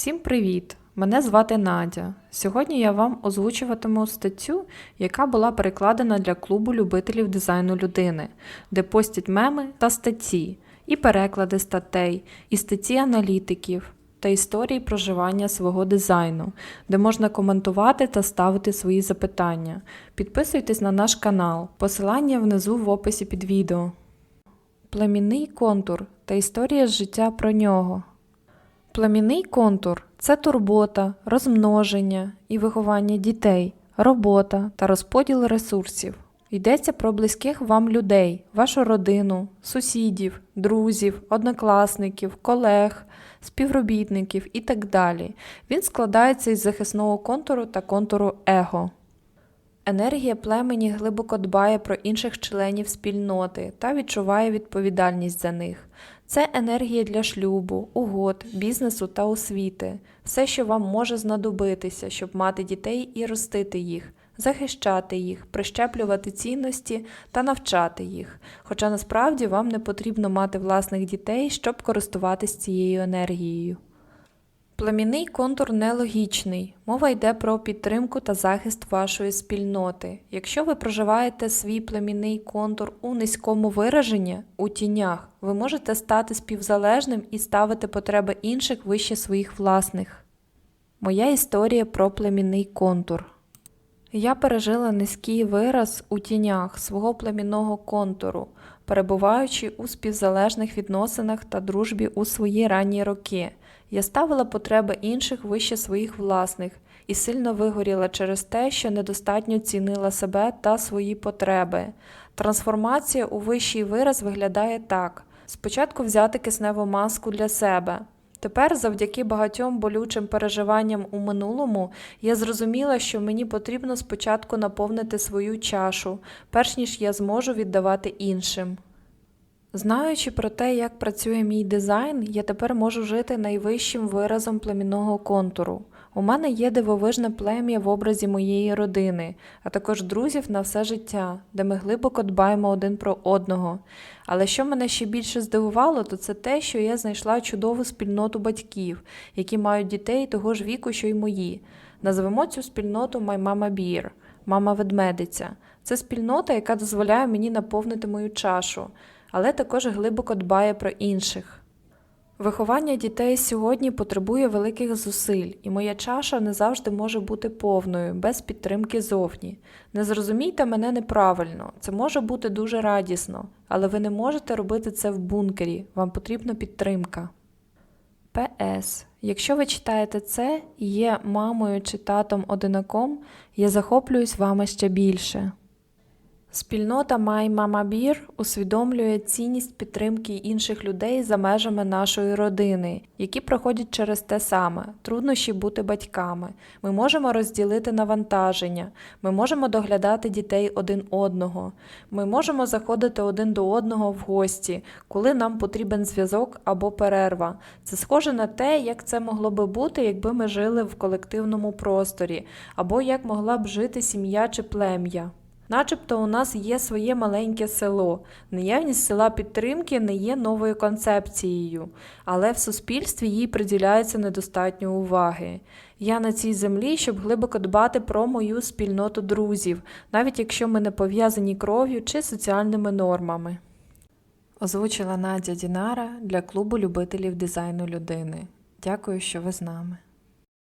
Всім привіт! Мене звати Надя. Сьогодні я вам озвучуватиму статтю, яка була перекладена для клубу любителів дизайну людини, де постять меми та статті, і переклади статей, і статті аналітиків та історії проживання свого дизайну, де можна коментувати та ставити свої запитання. Підписуйтесь на наш канал, посилання внизу в описі під відео. Племінний контур та історія життя про нього. Племінний контур це турбота, розмноження і виховання дітей, робота та розподіл ресурсів. Йдеться про близьких вам людей, вашу родину, сусідів, друзів, однокласників, колег, співробітників і так далі. Він складається із захисного контуру та контуру его. Енергія племені глибоко дбає про інших членів спільноти та відчуває відповідальність за них. Це енергія для шлюбу, угод, бізнесу та освіти, все, що вам може знадобитися, щоб мати дітей і ростити їх, захищати їх, прищеплювати цінності та навчати їх. Хоча насправді вам не потрібно мати власних дітей, щоб користуватись цією енергією. Племінний контур нелогічний. Мова йде про підтримку та захист вашої спільноти. Якщо ви проживаєте свій племінний контур у низькому вираженні, у тінях, ви можете стати співзалежним і ставити потреби інших вище своїх власних. Моя історія про племінний контур. Я пережила низький вираз у тінях свого племінного контуру, перебуваючи у співзалежних відносинах та дружбі у свої ранні роки. Я ставила потреби інших вище своїх власних і сильно вигоріла через те, що недостатньо цінила себе та свої потреби. Трансформація у вищий вираз виглядає так: спочатку взяти кисневу маску для себе. Тепер, завдяки багатьом болючим переживанням у минулому, я зрозуміла, що мені потрібно спочатку наповнити свою чашу, перш ніж я зможу віддавати іншим. Знаючи про те, як працює мій дизайн, я тепер можу жити найвищим виразом племінного контуру. У мене є дивовижне плем'я в образі моєї родини, а також друзів на все життя, де ми глибоко дбаємо один про одного. Але що мене ще більше здивувало, то це те, що я знайшла чудову спільноту батьків, які мають дітей того ж віку, що й мої. Назвемо цю спільноту Mama Bear, мама ведмедиця. Це спільнота, яка дозволяє мені наповнити мою чашу, але також глибоко дбає про інших. Виховання дітей сьогодні потребує великих зусиль, і моя чаша не завжди може бути повною, без підтримки зовні. Не зрозумійте мене неправильно, це може бути дуже радісно, але ви не можете робити це в бункері, вам потрібна підтримка. ПС. Якщо ви читаєте це і є мамою чи татом одинаком, я захоплююсь вами ще більше. Спільнота My Mama Bear усвідомлює цінність підтримки інших людей за межами нашої родини, які проходять через те саме труднощі бути батьками. Ми можемо розділити навантаження, ми можемо доглядати дітей один одного, ми можемо заходити один до одного в гості, коли нам потрібен зв'язок або перерва. Це схоже на те, як це могло би бути, якби ми жили в колективному просторі, або як могла б жити сім'я чи плем'я. Начебто у нас є своє маленьке село. Наявність села підтримки не є новою концепцією, але в суспільстві їй приділяється недостатньо уваги. Я на цій землі, щоб глибоко дбати про мою спільноту друзів, навіть якщо ми не пов'язані кров'ю чи соціальними нормами. Озвучила Надя Дінара для клубу любителів дизайну людини. Дякую, що ви з нами.